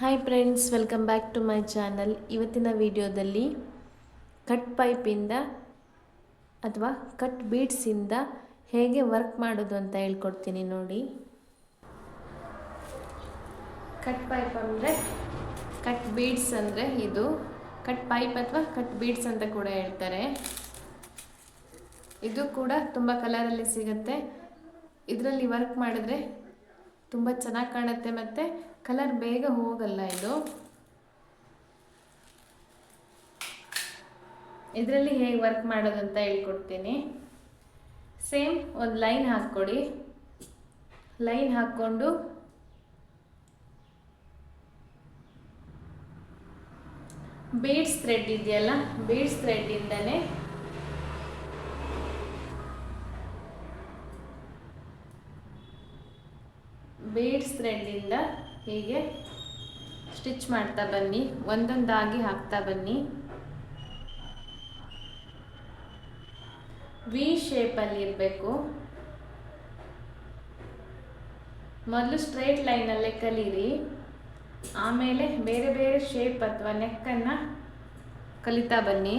Hi friends welcome back to my channel ಇವತ್ತಿನ ವಿಡಿಯೋದಲ್ಲಿ cut ಪೈಪಿಂದ ಅಥವಾ ಕಟ್ ಬೀಡ್ಸಿಂದ ಹೇಗೆ ವರ್ಕ್ ಮಾಡೋದು ಅಂತ ಹೇಳ್ಕೊಡ್ತೀನಿ ನೋಡಿ. ಕಟ್ ಪೈಪ್ ಅಂದರೆ ಕಟ್ ಬೀಡ್ಸ್ ಅಂದರೆ ಇದು. ಕಟ್ ಪೈಪ್ ಅಥವಾ ಕಟ್ ಬೀಡ್ಸ್ ಅಂತ ಕೂಡ ಹೇಳ್ತಾರೆ. ಇದು ಕೂಡ ತುಂಬ ಕಲರಲ್ಲಿ ಸಿಗುತ್ತೆ. ಇದರಲ್ಲಿ ವರ್ಕ್ ಮಾಡಿದ್ರೆ ತುಂಬ ಚೆನ್ನಾಗಿ ಕಾಣುತ್ತೆ ಮತ್ತು ಕಲರ್ ಬೇಗ ಹೋಗಲ್ಲ ಇದು. ಇದರಲ್ಲಿ ಹೇಗೆ ವರ್ಕ್ ಮಾಡೋದು ಅಂತ ಹೇಳ್ಕೊಡ್ತೀನಿ. ಸೇಮ್ ಒಂದು ಲೈನ್ ಹಾಕ್ಕೊಡಿ. ಲೈನ್ ಹಾಕ್ಕೊಂಡು ಬೀಡ್ಸ್ ಥ್ರೆಡ್ ಇದೆಯಲ್ಲ, ಬೀಡ್ಸ್ ಥ್ರೆಡ್ಡಿಂದನೇ ಬೀಡ್ಸ್ ಥ್ರೆಡ್ಡಿಂದ ಹೀಗೆ ಸ್ಟಿಚ್ ಮಾಡ್ತಾ ಬನ್ನಿ. ಒಂದೊಂದಾಗಿ ಹಾಕ್ತಾ ಬನ್ನಿ. ವಿ ಶೇಪಲ್ಲಿ ಇರಬೇಕು. ಮೊದಲು ಸ್ಟ್ರೈಟ್ ಲೈನಲ್ಲೇ ಕಲೀರಿ. ಆಮೇಲೆ ಬೇರೆ ಬೇರೆ ಶೇಪ್ ಅಥವಾ ನೆಕ್ಕನ್ನು ಕಲಿತಾ ಬನ್ನಿ.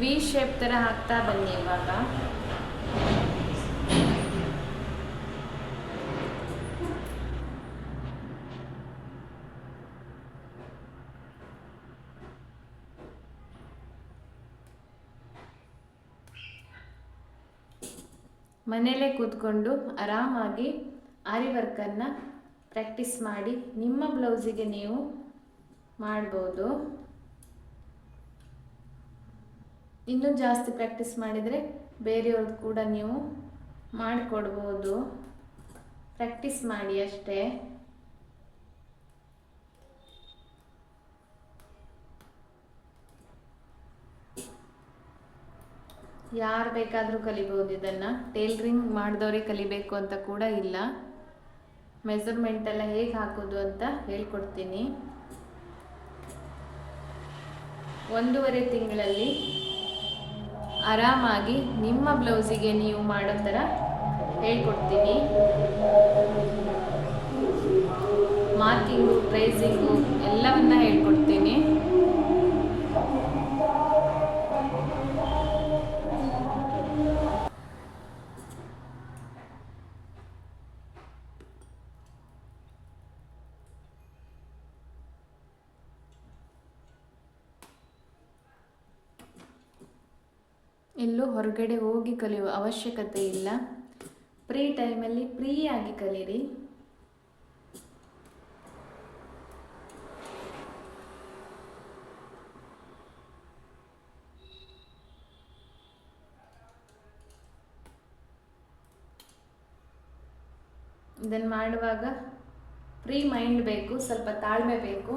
ವಿ ಶೇಪ್ ಥರ ಹಾಕ್ತಾ ಬನ್ನಿ ಇವಾಗ. ಮನೆಯಲ್ಲೇ ಕೂತ್ಕೊಂಡು ಆರಾಮಾಗಿ ಆರಿ ವರ್ಕನ್ನು ಪ್ರ್ಯಾಕ್ಟೀಸ್ ಮಾಡಿ ನಿಮ್ಮ ಬ್ಲೌಸಿಗೆ ನೀವು ಮಾಡ್ಬೋದು. ಇನ್ನೂ ಜಾಸ್ತಿ ಪ್ರಾಕ್ಟೀಸ್ ಮಾಡಿದರೆ ಬೇರೆಯವ್ರದ್ದು ಕೂಡ ನೀವು ಮಾಡಿಕೊಡ್ಬೋದು. ಪ್ರಾಕ್ಟೀಸ್ ಮಾಡಿ ಅಷ್ಟೇ. ಯಾರು ಬೇಕಾದರೂ ಕಲಿಬೋದು ಇದನ್ನು. ಟೇಲ್ರಿಂಗ್ ಮಾಡಿದವರೇ ಕಲಿಬೇಕು ಅಂತ ಕೂಡ ಇಲ್ಲ. ಮೆಸರ್ಮೆಂಟ್ ಎಲ್ಲ ಹೇಗೆ ಹಾಕೋದು ಅಂತ ಹೇಳ್ಕೊಡ್ತೀನಿ. ಒಂದೂವರೆ ತಿಂಗಳಲ್ಲಿ ಆರಾಮಾಗಿ ನಿಮ್ಮ ಬ್ಲೌಸಿಗೆ ನೀವು ಮಾಡೋ ಥರ ಹೇಳ್ಕೊಡ್ತೀನಿ. ಮಾರ್ಕಿಂಗು ಪ್ರೈಸಿಂಗು ಎಲ್ಲವನ್ನ ಹೇಳ್ಕೊಡ್ತೀನಿ. ಹೊರಗಡೆ ಹೋಗಿ ಕಲಿಯುವ ಅವಶ್ಯಕತೆ ಇಲ್ಲ. ಫ್ರೀ ಟೈಮಲ್ಲಿ ಫ್ರೀಯಾಗಿ ಕಲೀರಿ. ಇದನ್ನು ಮಾಡುವಾಗ ಫ್ರೀ ಮೈಂಡ್ ಬೇಕು, ಸ್ವಲ್ಪ ತಾಳ್ಮೆ ಬೇಕು.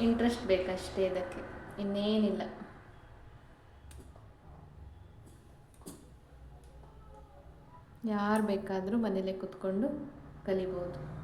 ಇಂಟ್ರೆಸ್ಟ್ ಬೇಕಷ್ಟೇ ಇದಕ್ಕೆ. ಇನ್ನೇನಿಲ್ಲ. ಯಾರು ಬೇಕಾದರೂ ಮನೇಲೆ ಕೂತ್ಕೊಂಡು ಕಲಿಬೋದು.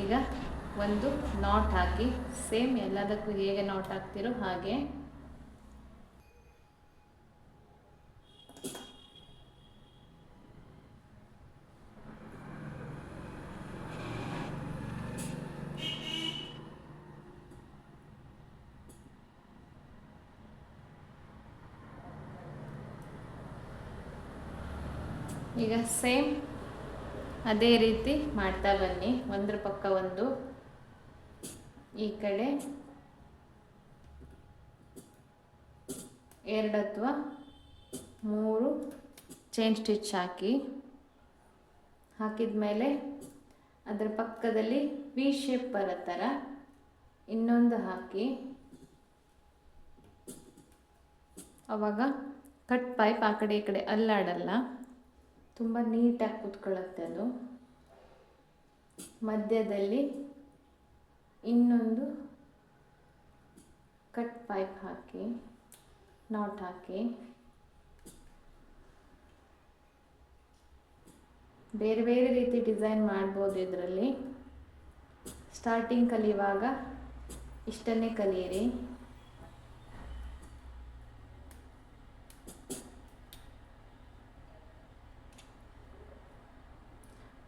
ಈಗ ಒಂದು ನಾಟ್ ಹಾಕಿ ಸೇಮ್ ಎಲ್ಲದಕ್ಕೂ ಹೇಗೆ ನಾಟ್ ಹಾಕ್ತಿರೋ ಹಾಗೆ. ಈಗ ಸೇಮ್ ಅದೇ ರೀತಿ ಮಾಡ್ತಾ ಬನ್ನಿ. ಒಂದ್ರ ಪಕ್ಕ ಒಂದು. ಈ ಕಡೆ ಎರಡು ಅಥವಾ ಮೂರು ಚೈನ್ ಸ್ಟಿಚ್ ಹಾಕಿ. ಹಾಕಿದ ಮೇಲೆ ಅದರ ಪಕ್ಕದಲ್ಲಿ ವಿ ಶೇಪ್ ಬರೋ ಥರ ಇನ್ನೊಂದು ಹಾಕಿ. ಅವಾಗ ಕಟ್ ಪೈಪ್ ಆ ಕಡೆ ಈ ಕಡೆ ಅಲ್ಲಾಡಲ್ಲ. ತುಂಬ ನೀಟಾಗಿ ಕೂತ್ಕೊಳ್ಳುತ್ತೆ ಅದು. ಮಧ್ಯದಲ್ಲಿ ಇನ್ನೊಂದು ಕಟ್ ಪೈಪ್ ಹಾಕಿ, ನಾಟ್ ಹಾಕಿ. ಬೇರೆ ಬೇರೆ ರೀತಿ ಡಿಸೈನ್ ಮಾಡ್ಬೋದು ಇದರಲ್ಲಿ. ಸ್ಟಾರ್ಟಿಂಗ್ ಕಲಿಯುವಾಗ ಇಷ್ಟನ್ನೇ ಕಲಿಯಿರಿ.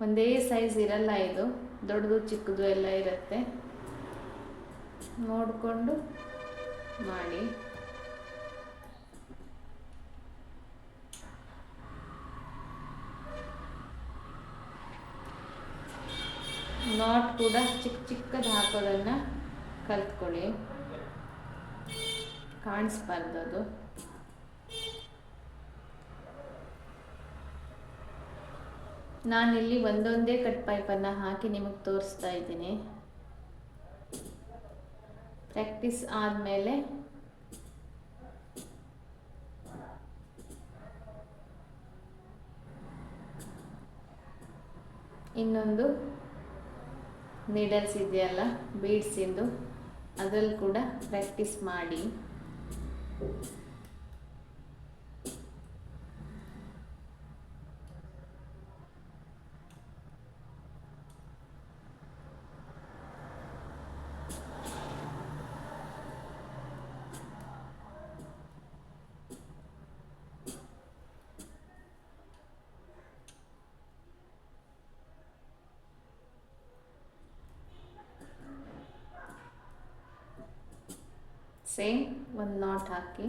ಒಂದೇ ಸೈಜ್ ಇರಲ್ಲ ಇದು. ದೊಡ್ಡದು, ಚಿಕ್ಕದು ಎಲ್ಲ ಇರುತ್ತೆ. ನೋಡಿಕೊಂಡು ಮಾಡಿ. ನಾಟ್ ಕೂಡ ಚಿಕ್ಕ ಚಿಕ್ಕದು ಹಾಕೋದನ್ನು ಕಲ್ತ್ಕೊಳ್ಳಿ. ಕಾಣಿಸ್ಬಾರ್ದು ಅದು. ನಾನಿಲ್ಲಿ ಒಂದೊಂದೇ ಕಟ್ ಪೈಪನ್ನು ಹಾಕಿ ನಿಮಗೆ ತೋರಿಸ್ತಾ ಇದ್ದೀನಿ. ಪ್ರಾಕ್ಟೀಸ್ ಆದಮೇಲೆ ಇನ್ನೊಂದು ನೀಡಲ್ಸ್ ಇದೆಯಲ್ಲ ಬೀಡ್ಸಿಂದು ಅದರಲ್ಲಿ ಕೂಡ ಪ್ರಾಕ್ಟೀಸ್ ಮಾಡಿ. ಸೇಮ್ ಒಂದು ನಾಟ್ ಹಾಕಿ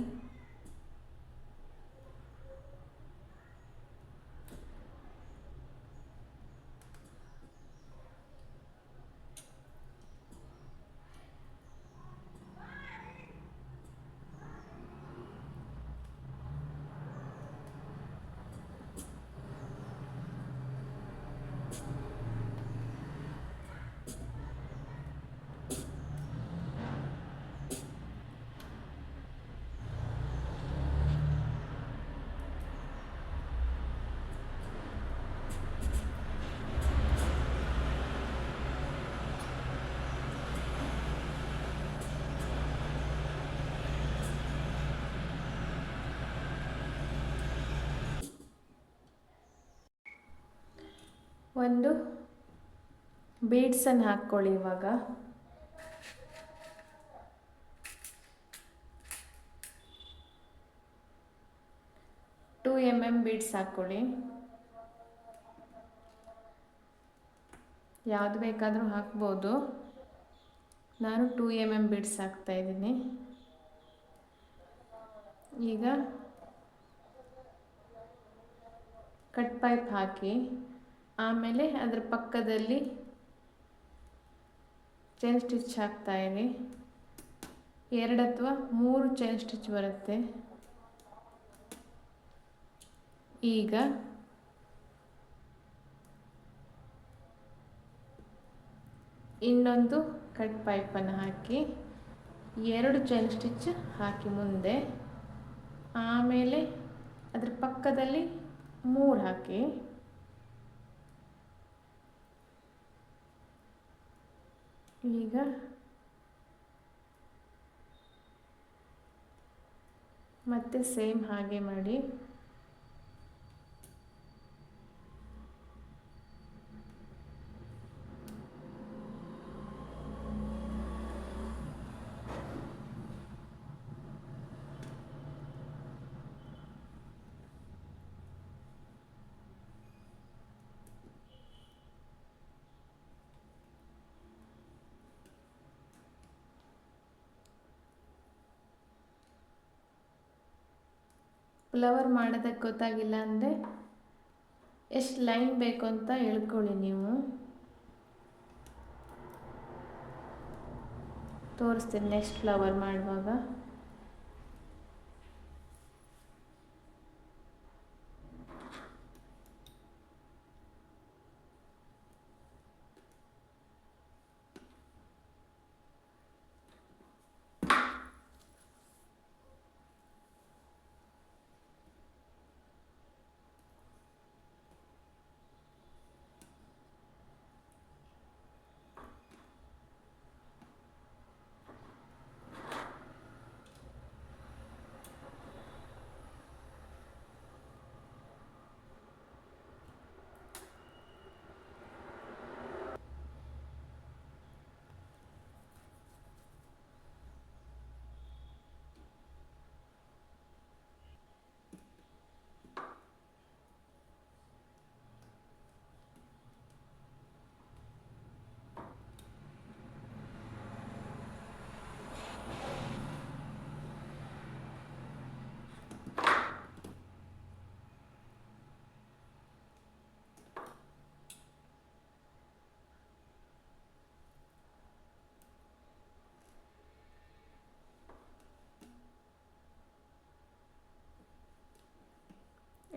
ಒಂದು ಬೀಡ್ಸನ್ನು ಹಾಕ್ಕೊಳ್ಳಿ ಇವಾಗ. ಟೂ ಎಂ ಎಂ ಬೀಡ್ಸ್ ಹಾಕ್ಕೊಳ್ಳಿ. ಯಾವುದು ಬೇಕಾದರೂ ಹಾಕ್ಬೋದು. ನಾನು ಟೂ ಎಂ ಎಂ ಬೀಡ್ಸ್ ಹಾಕ್ತಾಯಿದ್ದೀನಿ ಈಗ ಕಟ್ ಪೈಪ್ ಹಾಕಿ ಆಮೇಲೆ ಅದರ ಪಕ್ಕದಲ್ಲಿ ಚೈನ್ ಸ್ಟಿಚ್ ಹಾಕ್ತಾಯಿರಿ ಎರಡು ಅಥವಾ ಮೂರು ಚೈನ್ ಸ್ಟಿಚ್ ಬರುತ್ತೆ. ಈಗ ಇನ್ನೊಂದು ಕಟ್ ಪೈಪನ್ನು ಹಾಕಿ ಎರಡು ಚೈನ್ ಸ್ಟಿಚ್ ಹಾಕಿ ಮುಂದೆ. ಆಮೇಲೆ ಅದರ ಪಕ್ಕದಲ್ಲಿ ಮೂರು ಹಾಕಿ. ಈಗ ಮತ್ತೆ ಸೇಮ್ ಹಾಗೆ ಮಾಡಿ. ಫ್ಲವರ್ ಮಾಡೋದಕ್ಕೆ ಗೊತ್ತಾಗಿಲ್ಲ ಅಂದರೆ ಎಷ್ಟು ಲೈನ್ ಬೇಕು ಅಂತ ಹೇಳ್ಕೊಳ್ಳಿ ನೀವು. ತೋರಿಸ್ತೀನಿ ನೆಕ್ಸ್ಟ್ ಫ್ಲವರ್ ಮಾಡುವಾಗ.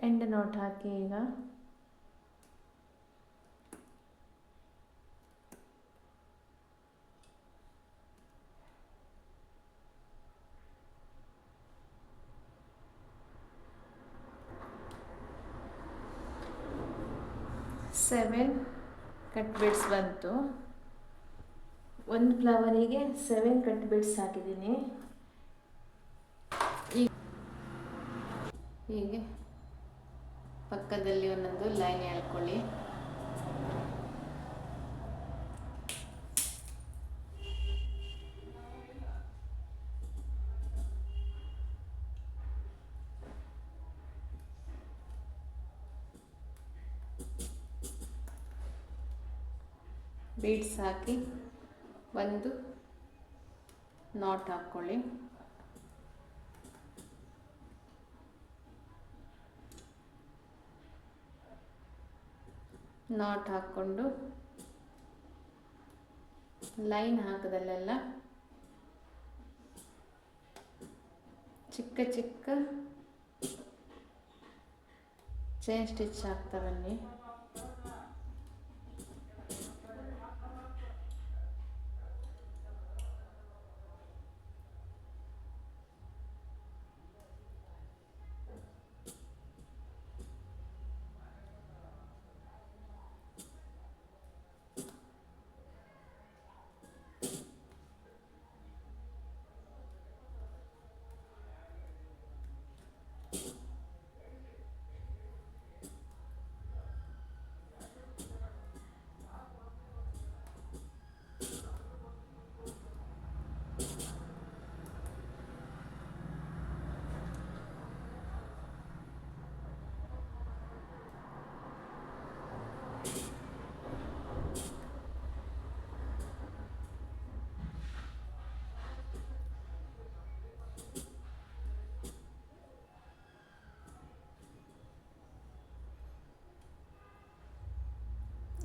ಎಂಡ್ ನೋಟ್ ಹಾಕಿ ಈಗ. ಸೆವೆನ್ ಕಟ್ ಬಿಡ್ಸ್ ಬಂತು. ಒಂದು ಫ್ಲವರಿಗೆ ಸೆವೆನ್ ಕಟ್ ಬಿಡ್ಸ್ ಹಾಕಿದ್ದೀನಿ. ಹೀಗೆ. ಪಕ್ಕದಲ್ಲಿ ಒಂದೊಂದು ಲೈನ್ ಹೇಳ್ಕೊಳ್ಳಿ. ಬೀಡ್ಸ್ ಹಾಕಿ ಒಂದು ನಾಟ್ ಹಾಕ್ಕೊಳ್ಳಿ. ನಾಟ್ ಹಾಕ್ಕೊಂಡು ಲೈನ್ ಹಾಕದಲ್ಲೆಲ್ಲ ಚಿಕ್ಕ ಚಿಕ್ಕ ಚೈನ್ ಸ್ಟಿಚ್ ಹಾಕ್ತಾ ಬನ್ನಿ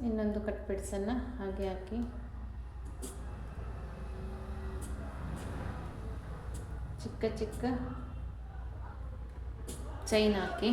ಇನ್ನೊಂದು ಕಟ್ ಬಿಡ್ಸನ್ನು ಹಾಗೆ ಹಾಕಿ. ಚಿಕ್ಕ ಚಿಕ್ಕ ಚೈನ್ ಹಾಕಿ.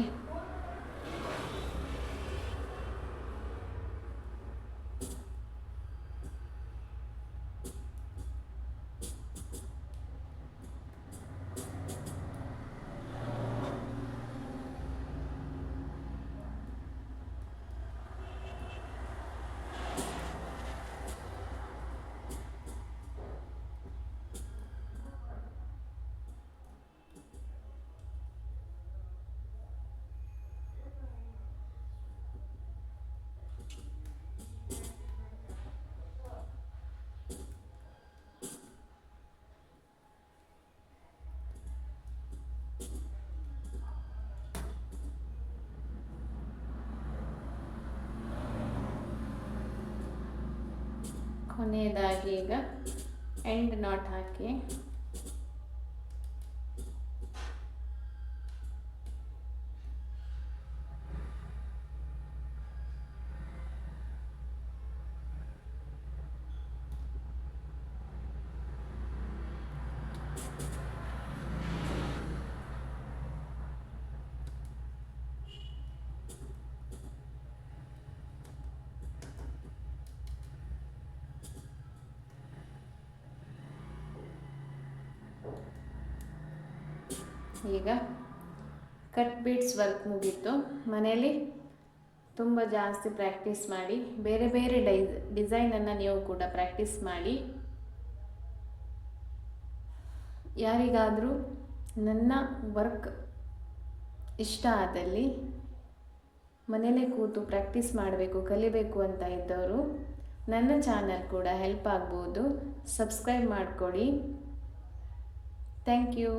ಕೊನೆಯದಾಗಿ ಈಗ ಎಂಡ್ ನಾಟ್ ಹಾಕಿ. ಈಗ ಕಟ್ ಬೀಟ್ಸ್ ವರ್ಕ್ ಮುಗೀತು. ಮನೆಯಲ್ಲಿ ತುಂಬ ಜಾಸ್ತಿ ಪ್ರಾಕ್ಟೀಸ್ ಮಾಡಿ, ಬೇರೆ ಬೇರೆ ಡೈ ಡಿಸೈನನ್ನು ನೀವು ಕೂಡ ಪ್ರಾಕ್ಟೀಸ್ ಮಾಡಿ. ಯಾರಿಗಾದರೂ ನನ್ನ ವರ್ಕ್ ಇಷ್ಟ ಆದಲ್ಲಿ ಮನೆಯಲ್ಲೇ ಕೂತು ಪ್ರಾಕ್ಟೀಸ್ ಮಾಡಬೇಕು, ಕಲಿಬೇಕು ಅಂತ ಇದ್ದವರು, ನನ್ನ ಚಾನಲ್ ಕೂಡ ಹೆಲ್ಪ್ ಆಗ್ಬೋದು. ಸಬ್ಸ್ಕ್ರೈಬ್ ಮಾಡಿಕೊಡಿ ಥ್ಯಾಂಕ್ ಯು